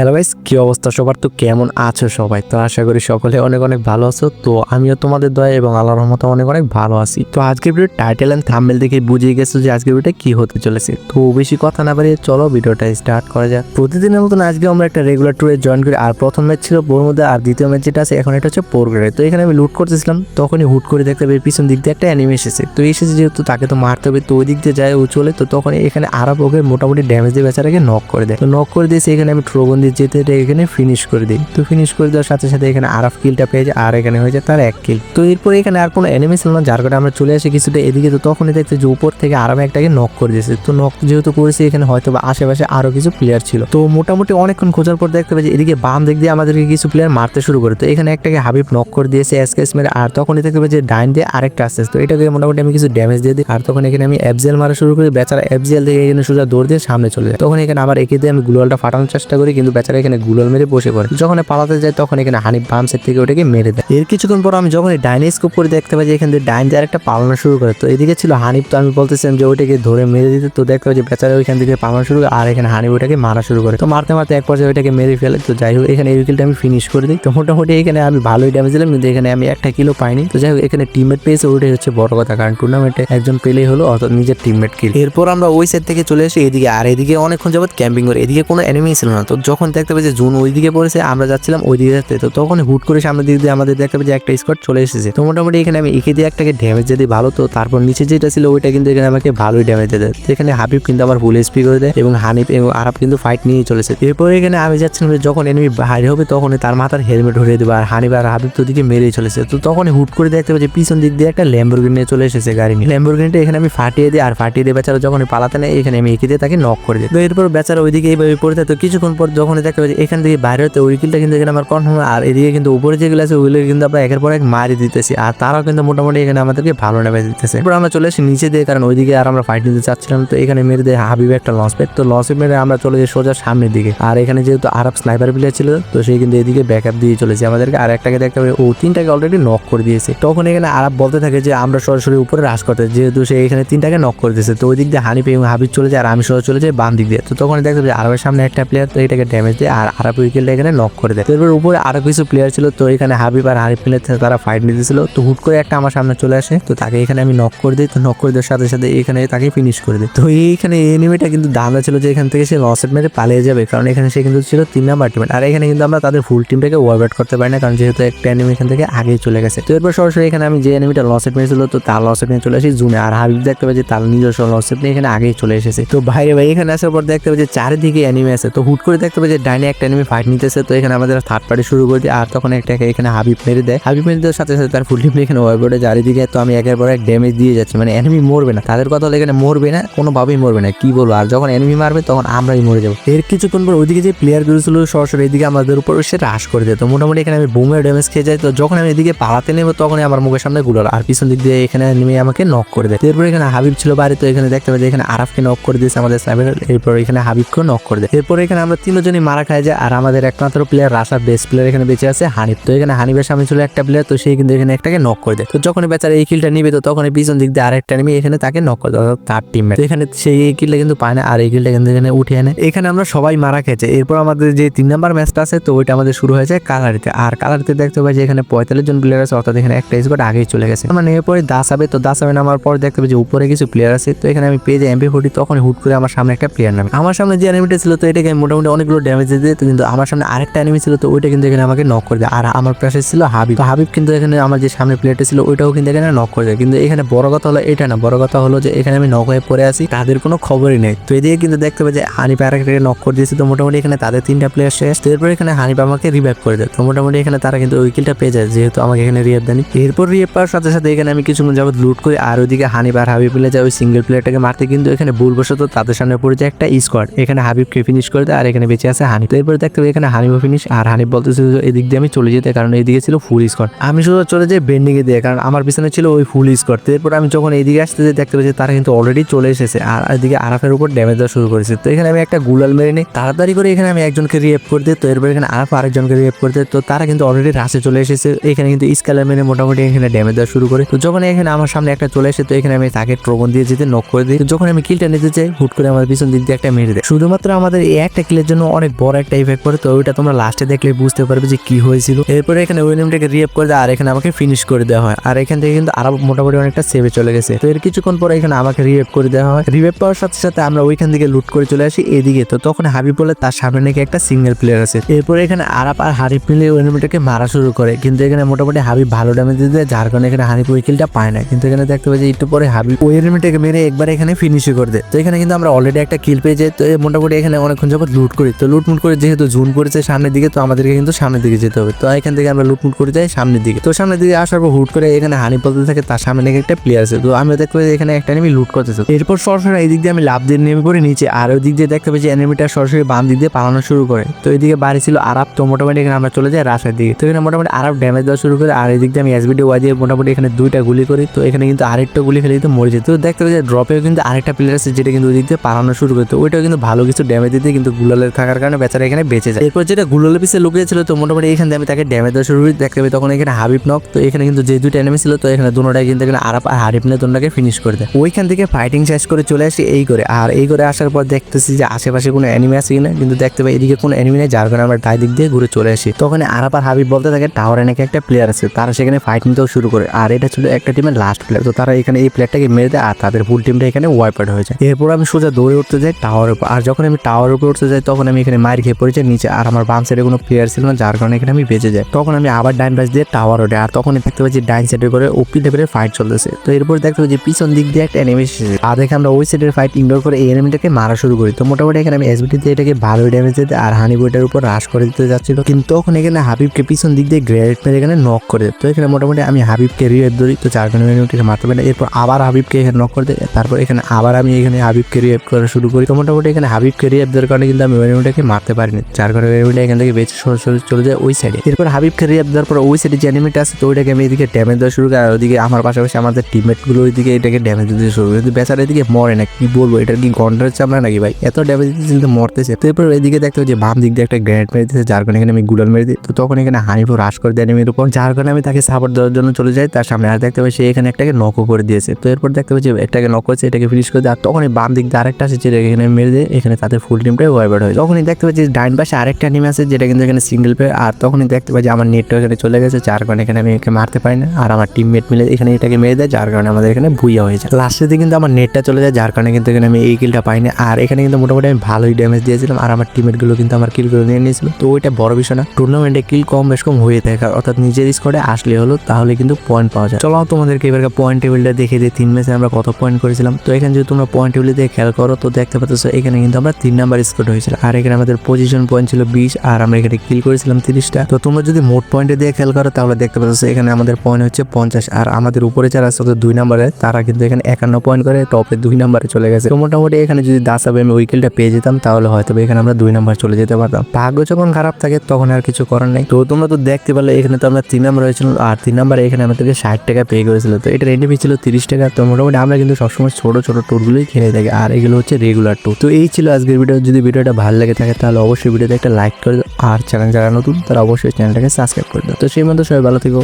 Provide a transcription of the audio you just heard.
Hello guys, কী অবস্থা? সবার তো কেমন আছো সবাই? তো আশা করি সকলে অনেক অনেক ভালো আছো। তো আমিও তোমাদের দয়া এবং আল্লাহর রহমতে অনেক অনেক ভালো আছি। তো আজকের ভিডিও টাইটেল এন্ড থাম্বনেল দেখে বুঝিয়ে গেছো যে আজকের ভিডিওটা কি হতে চলেছে। তো বেশি কথা না বাড়িয়ে চলো ভিডিওটা স্টার্ট করা যাক। প্রতিদিনের মতন আজকে আমরা একটা রেগুলার ট্যুরে জয়েন করি। আর প্রথম ম্যাচ ছিল বোর মধ্যে আর দ্বিতীয় ম্যাচ যেটা আছে, এখন এটা হচ্ছে পোরগ্রে তো এখানে আমি লুট করতেছিলাম, তখনই হুট করে দেখতে পাই পিছন দিক দিয়ে একটা অ্যানিমে এসেছে। তো এসেছে যেহেতু তাকে তো মারতে হবে, তো ওই দিক দিয়ে যায় ও চলে। তো তখন এখানে আরব ওকে মোটামুটি ড্যামেজ দিয়ে বেচারাকে নক করে দেয়। তো নক করে দিয়েছে এখানে আমি ট্রোবন দিয়ে যেতে এখানে ফিনিশ করে দিই। তো ফিনিশ করে দেওয়ার সাথে সাথে এখানে আরফ কিলটা পেয়ে যায়, আর এখানে হয়ে যায় তার এক কিল তো এরপরে এখানে আর কোনো এনিমি ছিল না, যার কারণে আমরা চলে আসি কিছুটা এদিকে। তো তখনই দেখতে যে উপর থেকে আরাম একটাকে নক করে দিয়েছে। তো নক যেহেতু করেছে, এখানে হয়তো বা আশেপাশে আরও কিছু প্লেয়ার ছিল। তো মোটামুটি অনেকক্ষণ খোঁজার পর দেখতে যে এদিকে বাম দিক দিয়ে আমাদেরকে কিছু প্লেয়ার মারতে শুরু করে। তো এখানে একটাকে হাবিব নক করে দিয়েছে এসকেস মেরে, আর তখনই দেখতে যে ডাইন দিয়ে আরেকটা আসছে। তো এটাকে মোটামুটি আমি কিছু ড্যামেজ দিয়ে দিই। আর তখন এখানে আমি এফজেল মারা শুরু করি। বেচারা এফজেল থেকে এখানে সোজা দৌড় দিয়ে সামনে চলে যায়। তখন এখানে আবার একে দিয়ে আমি গুলালটা ফাটানোর চেষ্টা করি, কিন্তু বেচারা এখানে গুলাল মেরে বসে পড়ে। যখন পালাতে যায়, তখন এখানে হানিফ বাম থেকে ওটাকে মেরে দেয়। এর কিছুক্ষণ পর আমি যখন ডাইনে স্কোপ করে দেখতে পাই যে এখান থেকে ডাইন দিয়ে আরেকটা পালানো শুরু করে। তো এদিকে ছিল হানিফ, তো আমি বলতেছিলাম যে ওইটাকে ধরে মেরে দিতে। তো দেখতে পাই যে বেচারা ওইখান থেকে পালানো শুরু আর এখানে হানিফ ওটাকে মারা শুরু করে। তো মারতে মারতে এক পর্যায়ে ওইটাকে মেরে ফেলে। তো যাই হোক, এখানে এই উইকেলটা আমি ফিনিশ করে দিই। তো মোটামুটি এখানে আমি ভালোই ড্যামেজ দিলাম, কিন্তু এখানে আমি একটা কিলো পাইনি। তো যাই হোক, এখানে টিমমেট পেয়েছে ওইটাই হচ্ছে বড় কথা। কারণ টুর্নামেন্টে একজন পেলেই হলো, অর্থাৎ নিজের টিমমেট কিল এরপর আমরা ওই সাইড থেকে চলে আসি এদিকে, আর এদিকে অনেকক্ষণ যাবত ক্যাম্পিং করে। এদিকে কোনো এনিমি ছিল না। তো যখন দেখতে পাই যে জুন ওইদিকে পড়েছে, আমরা যাচ্ছিলাম ওই দিকে যাচ্ছে। তো তখন হুট করে সামনের দিক দিয়ে আমাদের দেখতে পাই যে একটা স্কোয়াড চলে এসেছে। তো মোটামুটি এখানে আমি একে দিয়ে একটাকে ড্যামেজ যদি ভালো। তো তারপর নিচে যেটা ছিল, ওইটা কিন্তু এখানে আমাকে ভালোই ড্যামেজ দিয়ে তো এখানে হাবিব কিন্তু আমার ফুল এসপি করে দেয় এবং হানিফ এবং আরব কিন্তু ফাইট নিয়ে চলেছে। এরপরে এখানে আমি যাচ্ছিলাম যখন এনিমি বাইরে হবে, তখনই তার মাথার হেলমেট ধরিয়ে দেবো আর হানিফ আর হাবিব তো দিকে মেরেই চলেছে। তো তখন হুট করে দেখতে পাচ্ছি পিছন দিক দিয়ে একটা ল্যাম্বরগিনি নিয়ে চলে এসেছে গাড়ি নিয়ে। ল্যাম্বরগিনিটা এখানে আমি ফাটিয়ে দিই আর ফাটিয়ে দিয়ে বেচারা যখন পালাতে নেয়, এখানে আমি এঁকে দিয়ে তাকে নক করে দিই। তো এরপর বেচারা ওইদিকে এইভাবে পড়ে থাকে। তো কিছুক্ষণ পর যখন দেখতে পাচ্ছি এখান থেকে বাইরে হতে ওই কিলটা কিন্তু এখানে আমার কনফার্ম আর এদিকে কিন্তু উপরে যেগুলো আছে ওইগুলো কিন্তু আমরা একের পর এক মারি দিতেছি, আর তারাও কিন্তু মোটামুটি এখানে আমাদেরকে ভালো নেমে দিতেছে। এরপর আমরা চলে আসি নিচে দিয়ে, কারণ ওইদিকে আর আমরা ফাইট নিতে চাচ্ছিলাম, তো এখানে মেরে দেয় হাবিবে একটা লঞ্চ প্যাড তো লঞ্চ মেরে আমরা চলে যাই সোজা সামনের দিকে। আর এখানে যেহেতু আরব স্নাইপার প্লেয়ার ছিল, তো সেই কিন্তু এদিকে ব্যাকআপ দিয়ে চলেছে আমাদেরকে। আর একটাকে দেখতে পাবে ও তিনটাকে অলরেডি নক করে দিয়েছে। তখন এখানে আরব বলতে থাকে যে, আমরা সরাসরি উপরে হ্রাস করতে, যেহেতু সে এখানে তিনটাকে নক করে দিয়েছে। তো ওই দিক দিয়ে হানিফ এবং হাবিব চলে যায়, আর আমি সোজা চলে যাই বাম দিক দিয়ে। তো তখন দেখতে পাচ্ছি আরবের সামনে একটা প্লেয়ার তো এটাকে ড্যামেজ দেয় আর আরব উইকেলটা এখানে নক করে দেয়। তো এরপর উপরে আরও কিছু প্লেয়ার ছিল, তো এখানে হাবিব আর হানিফ মিলে তারা ফাইট নিতেছিল। তো হুট করে একটা আমার সামনে চলে আসে, তো তাকে এখানে আমি নক করে দিই। তো নক করে দেওয়ার সাথে সাথে এখানে তাকে ফিনিশ করে দিই। তো এইখানে এনিমিটা কিন্তু দামটা ছিল যে এখান থেকে সে লসেট মেরে পালিয়ে যাবে, কারণ এখানে সে কিন্তু ছিল তিন নাম্বার টিম আর এখানে কিন্তু আমরা তাদের ফুল টিমটাকে ওয়ারবেট করতে পারি না, কারণ যেহেতু একটা এনিমি এখান থেকে আগেই চলে গেছে। তো এরপর সরাসরি এখানে আমি যে এনিমিটা লসেট মেরেছিল, তো তার লসেট নিয়ে চলে আসি জুনে। আর হাবিব দেখতে পাচ্ছি তার নিজস্ব লসেট নিয়ে এখানে আগেই চলে এসেছে। তো বাইরে ভাই, এখানে আসার পর দেখতে পাচ্ছি চারিদিকে এনিমি আছে। তো হুট করে দেখতে পাচ্ছি ডাইনে একটা এনিমি ফাইট নিতেছে, তো এখানে আমাদের থার্ড পার্টি শুরু করে দিই আর তখন একটা এখানে হাবিব মেরে দেয়। হাবিব মেরে দেওয়ার সাথে সাথে তার ফুল টিম এখানে ওয়ারবোর্ডে চারিদিকে তো আমি একের পর এক ড্যামেজ দিয়ে যাচ্ছি। মানে এনিমি মরবে না। তাদের কথা এখানে মরবে না, কোনোভাবেই মরবে না। কি বলব? আর যখন এনিমি মারবে, তখন আমরাই মরে যাব। এর কিছুক্ষণ পর ওইদিকে যে প্লেয়ারগুলো ছিল, সরাসরি এদিকে আমাদের উপর সে হ্রাস করে দেয়। তো মোটামুটি এখানে আমি বুমের ড্যামেজ খেয়ে যাই। তো যখন আমি এদিকে পালাতে নেব তখনই আমার মুখের সামনে গুলো আর পিছন দিক দিয়ে এখানে নেমে আমাকে নক করে দেয়। এরপর এখানে হাবিব ছিল বাড়ি তো এখানে দেখতে পাচ্ছি এখানে আরাফকে নক করে দিয়েছে আমাদের সাইবার এরপর এখানে হাবিবকেও নক করে দেয়। এরপর এখানে আমরা তিনজনই মারা খাই যায় আর আমাদের একমাত্র প্লেয়ার রাশার বেস্ট প্লেয়ার এখানে বেঁচে আছে হানিফ। তো এখানে হানিফের সামনে ছিল একটা প্লেয়ার তো সেই কিন্তু এখানে একটাকে নক করে দেয়। তো যখন বেচারা এই কিলটা নিবে, তো তখন পিছন দিক দিয়ে আরেকটা নেমে এখানে তাকে নক করে দেয় তার টিম তো এখানে সেই এই কিলটা কিন্তু পায় না, আর এই কিলটা কিন্তু এখানে উঠে আনে। এখানে আমরা সবাই মারা খেয়েছে। এরপর আমাদের যে তিন নাম্বার ম্যাচটা আছে, তো ওইটা আমাদের শুরু হয়েছে কালারিতে। আর কালারিতে দেখতে পাই যে এখানে পঁয়তাল্লিশ জন প্লেয়ার আছে, অর্থাৎ এখানে একটা স্কোয়াড আগেই চলে গেছে। আমরা নেমে পরে দাস হবে তো দাস হবে নামার পর দেখতে পাই যে উপরে কিছু প্লেয়ার আছে। তো এখানে আমি পেয়ে যাই এমপি ফোর্টি তখন হুট করে আমার সামনে একটা প্লেয়ার নামে। আমার সামনে যে এনিমিটা ছিল, তো এটাকে মোটামুটি অনেকগুলো ড্যামেজ দিয়ে দিত কিন্তু আমার সামনে আরেকটা এনিমি ছিল, তো ওইটা কিন্তু এখানে আমাকে নক করে দেয়। আর আমার পাশে ছিল হাবিব। তো হাবিব কিন্তু এখানে আমার যে সামনে প্লেয়ারটা ছিল, ওইটাও কিন্তু এখানে নক করে দেয়। কিন্তু এখানে বড় কথা হলো এটা না, বড় কথা হলো যে এখানে আমি নক হয়ে পড়ে আছি, তাদের কোনো খবরই নেই। তো এদিকে কিন্তু দেখতে পাই যে হানিফ আরেকটাকে নক করে দিয়েছে, তো মোটামুটি এখানে তাদের তিনটা প্লেয়ার শেষ। তো এরপর এখানে হানিফ আমাকে রিভাইভ করে দেয়। তো মোটামুটি এখানে তারা কিন্তু উইকেলটা পেয়ে যায়, যেহেতু আমাকে এখানে রিভাইভ দেয়নি। এরপর রিভাইভ পাওয়ার সাথে সাথে এখানে আমি কিছুক্ষণ যাবত লুট করি, আর ওইদিকে হানিফ আর হাবিব মিলে যায় ওই সিঙ্গেল প্লেয়ারটাকে মারতে। কিন্তু এখানে ভুলবশত তাদের সামনে পড়ে যায় একটা স্কোয়াড এখানে হাবিবকে ফিনিশ করে দেয়, আর এখানে বেঁচে আছে হানিফ। তো এরপর দেখতে এখানে হানিফও ফিনিশ আর হানিফ বলতেছে যে এদিক দিয়ে আমি চলে যেতে, কারণ এইদিকে ছিল ফুল স্কট আমি শুধু চলে যাই বেন্ডিংয়ে দিয়ে, কারণ আমার পিছনে ছিল ওই ফুল তো এরপর আমি যখন এইদিকে আসতে যাই, দেখতে পাচ্ছি তারা কিন্তু অলরেডি চলে এসেছে, আর এদিকে আরাফের উপর ড্যামেজ দেওয়া শুরু করেছে। তো এখানে আমি একটা গুলাল মেরে নিই, তাড়াতাড়ি করে এখানে আমি একজনকে রিয়েপ করে দিই। তো এরপর এখানে আরাফ আরেকজনকে রিয়েপ করে দিই তো তারা কিন্তু অলরেডি রাসে চলে এসেছে, এখানে কিন্তু স্কেলার মেরে মোটামুটি এখানে ড্যামেজ দেওয়া শুরু করে। তো যখন এখানে আমার সামনে একটা চলে আসে, তো এখানে আমি তাকে ট্রবন দিয়ে যেতে নক করে দিই। যখন আমি কিলটা নিতে চাই, হুট করে আমার পিছন দিক দিয়ে একটা মেরে দেয়। শুধুমাত্র আমাদের এই একটা কিলের জন্য অনেক বড় একটা ইফেক্ট পড়ে, তো ওইটা তোমরা লাস্টে দেখলে বুঝতে পারবে যে কি হয়েছিল। এরপরে এখানে ওই নেমটাকে রিয়েপ করে দেয়, আর এখানে আমাকে ফিনিশ করে দেওয়া হয়। আর এখান থেকে কিন্তু আরও মোটামুটি অনেকটা সেভে চলে গেছে। তো এর কিছুক্ষণ পরে এখানে আমাকে রিয়েপ করে দেওয়া হয়। রিয়েপ পাওয়ার সাথে সাথে আমরা ওইখান থেকে লুট করে চলে আসি এদিকে। তো তখন হাবিব বলে তার সামনে নাকি একটা সিঙ্গেল প্লেয়ার আছে। এরপরে এখানে আরাপ আর হারিফ মিলে ওই নেমটাকে মারা শুরু করে। কিন্তু এখানে মোটামুটি হাবিব ভালো ড্যামেজ দিয়ে দেয়, যার কারণে এখানে হারিফ ওই কিলটা পায় না। কিন্তু এখানে দেখতে পাচ্ছি একটু পরে হাবিব ওই মেরে একবার এখানে ফিনিশই করে দেয়। তো এখানে কিন্তু আমরা অলরেডি একটা কিল পেয়ে যাই। তো মোটামুটি এখানে অনেকক্ষণ যাবত লুট করি। তো লুটমুট করে যেহেতু জুন পড়েছে সামনের দিকে, তো আমাদেরকে কিন্তু সামনের দিকে যেতে হবে। তো এখান থেকে আমরা লুটমুট করে যাই সামনের দিকে। তো সামনের দিকে আসার পর হুট করে এখানে হানি বলতে থাকে, তার সামনে নাকি একটা প্লেয়ার আছে। তো আমি দেখতে যে এখানে একটা এনিমি লুট করতেছে এরপর সরাসরি এই দিক দিয়ে আমি লাভ দিয়ে নেমে পড়ে নিচে, আর ওই দিক দিয়ে দেখতে যে এনিমিটা সরাসরি বাম দিক দিয়ে পালানো শুরু করে। তো এইদিকে বাড়ি ছিল আরাপ তো মোটামুটি এখানে আমরা চলে যাই রাস্তার দিকে। তো এখানে মোটামুটি আরাপ ড্যামেজ দেওয়া শুরু করে, আর এই দিক দিয়ে আমি এসবিডি ওয়াই দিয়ে মোটামুটি এখানে দুইটা গুলি করি। তো এখানে কিন্তু আরেকটা গুলি ফেলে কিন্তু মরে যেত তো দেখতে যে ড্রপেও কিন্তু আরেকটা প্লেয়ার আছে, যেটা কিন্তু ওই দিক দিয়ে পালানো শুরু করতো ওইটাও কিন্তু ভালো কিছু ড্যামেজ দিতে কিন্তু গুলালে থাকার কারণে বেচারা এখানে বেঁচে যায়। এরপর যেটা গুলালে পিসে লুকিয়ে ছিল, তো মোটামুটি এখান দিয়ে আমি তাকে ড্যামেজ দেওয়া শুরু দেখতে পাই তখন এখানে হাবিব নক তো এখানে কিন্তু যে দুইটা এনিমি ছিল, তো এখানে দুটোটাই কিন্তু এখানে আরাপ আর হারিফ নিয়ে দুটাকে ফিনিশ করে দেয়। ওইখান থেকে ফাইটিং শেষ করে চলে আসি এই করে আর এই করে আসার পর দেখতেছি যে আশেপাশে কোনো এনিমি আছে কিনা। কিন্তু দেখতে পাই এদিকে কোনো এনিমি নেই, যার কারণে আমরা ডাই দিক দিয়ে ঘুরে চলে আসি। তখন আরাপ আর হাবিব বলতে থাকে টাওয়ারে নাকি একটা প্লেয়ার আছে। তারা সেখানে ফাইট নিতেও শুরু করে। আর এটা ছিল একটা টিমের লাস্ট প্লেয়ার তো তারা এখানে এই প্লেয়ারটাকে মেরে দেয় আর তাদের ফুল টিমটা এখানে ওয়াইপ আউট হয়ে যায়। এরপর আমি সোজা দৌড়ে উঠতে যাই টাওয়ারের উপর। আর যখন আমি টাওয়ারের উপর উঠতে যাই, তখন আমি এখানে মার খেয়ে পড়েছি, নিচে আর আমার বাম সাইডে কোনো প্লেয়ার ছিল না, যার কারণে এখানে আমি বেঁচে যাই। তখন আমি আবার ডাইন পাশ দিয়ে টাওয়ার ওঠে, আর তখন দেখতে পাচ্ছি ডাইন সাইডে করে ওপি লেভেলের ফাইট চলতেছে। তো এরপর দেখতে পাচ্ছি পিছন দিক দিয়ে একটা এনিমি এসেছে। আর দেখে আমরা ওই সাইডের ফাইট ইগনোর করে এই এনিমিটাকে মারা শুরু করি। তো মোটামুটি এখানে আমি এসবিটি দিয়ে এটাকে ভালো ড্যামেজ দিতে আর হানি বইটার উপর হ্রাস করে দিতে যাচ্ছিল। কিন্তু তখন এখানে হাবিবকে পিছন দিক দিয়ে গ্রেড মেরে এখানে নক করে। তো এখানে মোটামুটি আমি হাবিবকে রিয়েভ ধরি, তো চার কারণে এনিমিটাকে মারতে পারি এরপর আবার হাবিবকে এখানে নক করে দেয়। তারপর এখানে আবার আমি এখানে হাবিবকে রিয়েভ করা শুরু করি। তো মোটামুটি এখানে হাবিবকে রিয়েভ দেওয়ার কারণে কিন্তু আমি এনিমিটাকে মারতে পারিনি। যার কারণে এনিমিটা এখান থেকে বেঁচে সরে সরে চলে যায় ওই সাইডে এরপর হাবিব রিয়েভ দেওয়ার পর ওই সাইডে যে এনিমিটা আছে, তো ওইটাকে আমি এদিকে ড্যামেজ দেওয়া শুরু করি। আর ওইদিকে আমার পাশাপাশি আমাদের টিমমেটগুলো ওইদিকে এটাকে ড্যামেজ দিতে শুরু করে। কিন্তু বেচারা এদিকে মরে না, কি বলব? এটার কি গন্ডার চামড়া নাকি ভাই? এত ড্যামেজ দিতে কিন্তু মরতেছে। তো এরপর এদিকে দেখতে যে বাম দিক দিয়ে একটা গ্রেনেড মেরে দিতেছে যার কারণে এখানে আমি গুলাল মেরে দিই। তো তখন এখানে হানিফুর হ্রাস করে দেয় এনিমির উপর। যার কারণে আমি তাকে সাপোর্ট দেওয়ার জন্য চলে যাই। তার সামনে আর দেখতে পাই সে এখানে একটাকে নকও করে দিয়েছে। তো এরপর দেখতে পাচ্ছি একটাকে নক করেছে, এটাকে ফিনিশ করে দেয়। আর তখন বাম দিক দিয়ে আরেকটা আছে যেটা এখানে মেরে দেয়। এখানে তাদের ফুল টিমটাই ওয়াইবার হয় তখনই দেখতে পাচ্ছি ডাইন পাশে আরেকটা নিমে আছে, যেটা কিন্তু এখানে সিঙ্গেল প্লেয়ার আর তখনই দেখতে পাচ্ছি আমার নেটটা এখানে চলে গেছে, যার কারণে এখানে আমি একে মারতে পারি না, আর আমার টিমমেট মিলে এখানে এটাকে মেরে দেয়, যার কারণে আমাদের এখানে ভুইয়া হয়ে যায়। লাস্টের দিকে কিন্তু আমার নেটটা চলে যায়, যার কারণে কিন্তু এখানে আমি এই কিলটা পাইনি, আর এখানে কিন্তু মোটামুটি আমি ভালোই ড্যামেজ দিয়েছিলাম, আর আমার টিমমেটগুলো কিন্তু আমার কিলগুলো নিয়ে নিয়েছিল। তো ওইটা বড় বিষয় না টুর্নামেন্টে কিল কম বেশ কম হয়ে থাকে, অর্থাৎ নিজের স্কোয়াডে আসলে হলো, তাহলে কিন্তু পয়েন্ট পাওয়া যায়। চলো তোমাদেরকে এবার পয়েন্ট টেবিলটা দেখে দিই, তিন ম্যাচে আমরা কত পয়েন্ট করেছিলাম। তো এখানে যদি তোমরা পয়েন্ট টেবিল দিয়ে খেয়াল করো, তো দেখতে পাচ্ছ এখানে কিন্তু আমরা তিন নাম্বার স্কোর হয়েছিল, আর এখানে আমাদের পজিশন পয়েন্ট ছিল বিশ আর আমরা এখানে কিল করেছিলাম তিরিশটা। তো তোমরা যদি মোট পয়েন্টে দিয়ে খেয়াল করো, তাহলে দেখতে পাচ্ছ এখানে আমাদের পয়েন্ট হচ্ছে পঞ্চাশ। আর আমাদের উপরে যারা আছে দুই নাম্বারে তারা কিন্তু এখানে একান্ন পয়েন্ট করে টপে দুই নাম্বারে চলে গেছে। তো মোটামুটি এখানে যদি দাসাবে আমি উইকেলটা পেয়ে যেতাম, তাহলে হয়তো এখানে আমরা দুই নাম্বার চলে যেতে পারতাম। ভাগ্য যখন খারাপ থাকে, তখন আর কিছু করার নেই। তো তোমরা তো দেখতে পারলে এখানে তো আমরা তিন নাম্বার হয়েছিল আর তিন নাম্বারে এখানে আমাদেরকে ষাট টাকা পে করেছিল। তো এটা রেন্ডি ছিল তিরিশ টাকা। তো মোটামুটি আমরা কিন্তু সবসময় ছোট ছোট ট্যুরগুলোই খেলে থাকি, আর এগুলো হচ্ছে রেগুলার ট্যুর তো এই ছিল আজকের ভিডিও যদি ভিডিওটা ভালো লাগে থাকে, তাহলে অবশ্যই ভিডিওতে একটা লাইক করে আর চ্যানেল যারা নতুন, তারা অবশ্যই চ্যানেলটাকে সাবস্ক্রাইব করে দাও। তো সেই মতো সবাই ভালো থেকো।